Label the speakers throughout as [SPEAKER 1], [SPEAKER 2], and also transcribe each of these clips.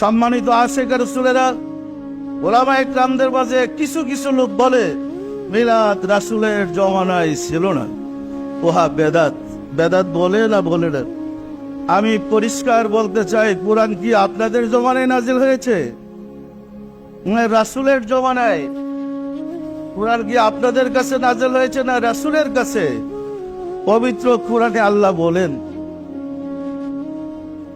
[SPEAKER 1] সম্মানিত আশেখ রসুলেরা ওলামা একরামদের মাঝে কিছু কিছু লোক বলে, মিলাদ রাসুলের জমানায় ছিল না। ওহা বেদাত বেদাত বলে না বলে না। আমি পরিষ্কার বলতে চাই, কোরআন কি আপনাদের জমানায় নাজিল হয়েছে? রাসুলের জমানায়। কোরআন কি আপনাদের কাছে নাজিল হয়েছে না রাসুলের কাছে? পবিত্র কোরআনে আল্লাহ বলেন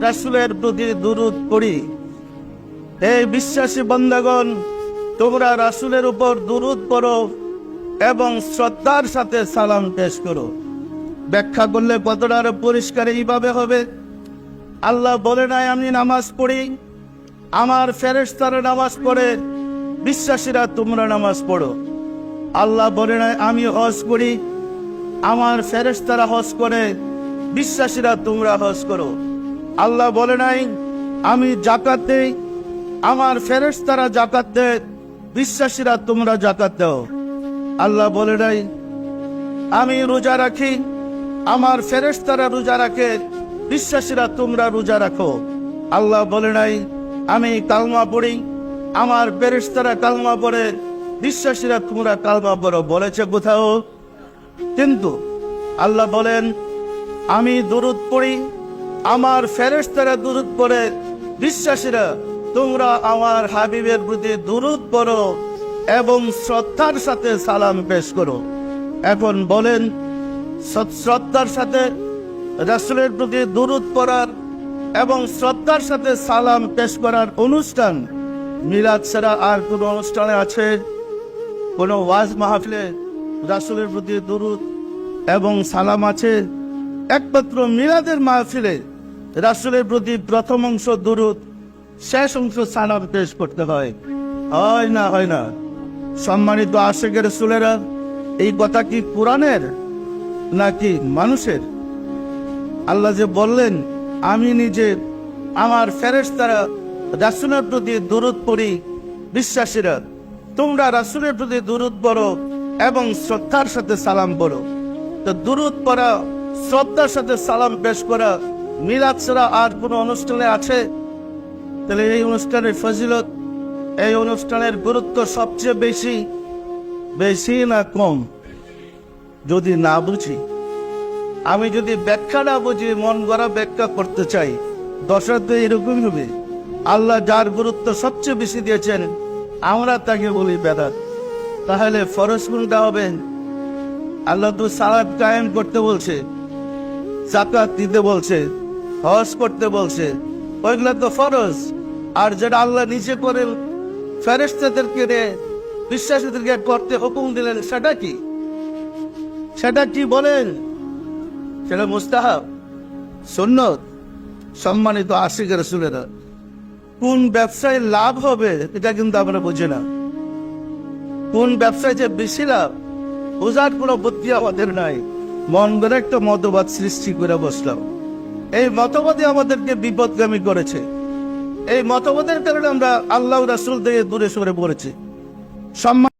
[SPEAKER 1] রাসূলের প্রতি দুরূদ পড়ি। এই বিশ্বাসী বন্দাগণ, তোমরা রাসূলের উপর দুরূদ পড়ো এবং শ্রদ্ধার সাথে সালাম পেশ করো। ব্যাখ্যা করলে কতটা আরও পরিষ্কার এইভাবে হবে? আল্লাহ বলে নাই, আমি নামাজ পড়ি। আমার ফেরেশতারা নামাজ পড়ে, বিশ্বাসীরা তোমরা নামাজ পড়ো। আল্লাহ বলে নাই, আমি হজ করি। আমার ফেরেশতারা হজ করে, বিশ্বাসীরা তোমরা হজ করো। আল্লাহ বলে নাই, আমি জাকাত দেই, আমার ফেরেশতারা জাকাত দেয়, বিশ্বাসীরা তোমরা জাকাত দাও। আল্লাহ বলে নাই, আমি রোজা রাখি, আমার ফেরেশতারা রোজা রাখে, বিশ্বাসীরা তোমরা রোজা রাখো। আল্লাহ বলে নাই, আমি কালমা পড়ি, আমার ফেরেশতারা কালমা পড়ে, বিশ্বাসীরা তোমরা কালমা পড়ো, বলেছে কোথাও? কিন্তু আল্লাহ বলেন, আমি দুরুদ পড়ি আমার ফেরেশতারা দুরুদ পড়ে। বিশ্বাসীরা, তোমরা আমার হাবিবের প্রতি দুরুদ পড়ো এবং শ্রদ্ধার সাথে সালাম পেশ করো। এখন বলেন শ্রদ্ধার সাথে রাসূলের প্রতি দুরুদ পড়ার এবং শ্রদ্ধার সাথে সালাম পেশ করার অনুষ্ঠান মিলাদ ছাড়া আর কোন অনুষ্ঠানে আছে? কোন ওয়াজ মাহফিলে রাসুলের প্রতি দুরুদ এবং সালাম আছে? একমাত্র মিলাদের মাহফিলে রাসূলের প্রতি প্রথম অংশ দুরুদ, শেষ অংশ সালাম পেশ করতে হয়। হয় না হয় না। সম্মানিত আশেকের রসুলেরা, এই কথা কি কোরআনের নাকি মানুষের? আল্লাহ যে বললেন, আমি নিজে আমার ফেরেশতারা রাসূলের প্রতি দূরত পড়ি, বিশ্বাসীরা, তোমরা রাসুলের প্রতি দূরত পড়ো এবং শ্রদ্ধার সাথে সালাম পড়ো। তো দূরত পড়া, শ্রদ্ধার সাথে সালাম পেশ করা মিলাদ ছাড়া আর কোনো অনুষ্ঠানে আছে? তাহলে এই অনুষ্ঠানের ফজিলত, এই অনুষ্ঠানের গুরুত্ব সবচেয়ে বেশি বেশি না কম? যদি না বুঝি, আমি যদি ব্যাখ্যা না বুঝি, মন গড়া ব্যাখ্যা করতে চাই দশা তো এরকমই হবে। আল্লাহ যার গুরুত্ব সবচেয়ে বেশি দিয়েছেন, আমরা তাকে বলি বেদাত। তাহলে ফরজ কোনটা হবে? আল্লাহ তো সালাদ কায়েম করতে বলছে জাকাত দিতে বলছে। হজ করতে বলছে। ওইগুলো তো ফরজ। আর যেটা আল্লাহ নিজে করেন ফেরেস্তাদেরকে বিশ্বাসীদেরকে করতে হুকুম দিলেন, সেটা কি? সেটা কি বলেন? সেটা মুস্তাহাব, সুন্নত, সম্মানিত আশিক রসুলেরা। কোন ব্যবসায় লাভ হবে, এটা কিন্তু আমরা বুঝি না। কোন ব্যবসায় যে বেশি লাভ, বোঝার কোনো বুদ্ধি আমাদের নাই। মন করে একটা মতবাদ সৃষ্টি করে বসলাম। এই মতবাদে আমাদেরকে বিপদগামী করেছে। এই মতবাদের কারণে আমরা আল্লাহ রাসুল দিয়ে দূরে সরে পড়েছি। সম্মান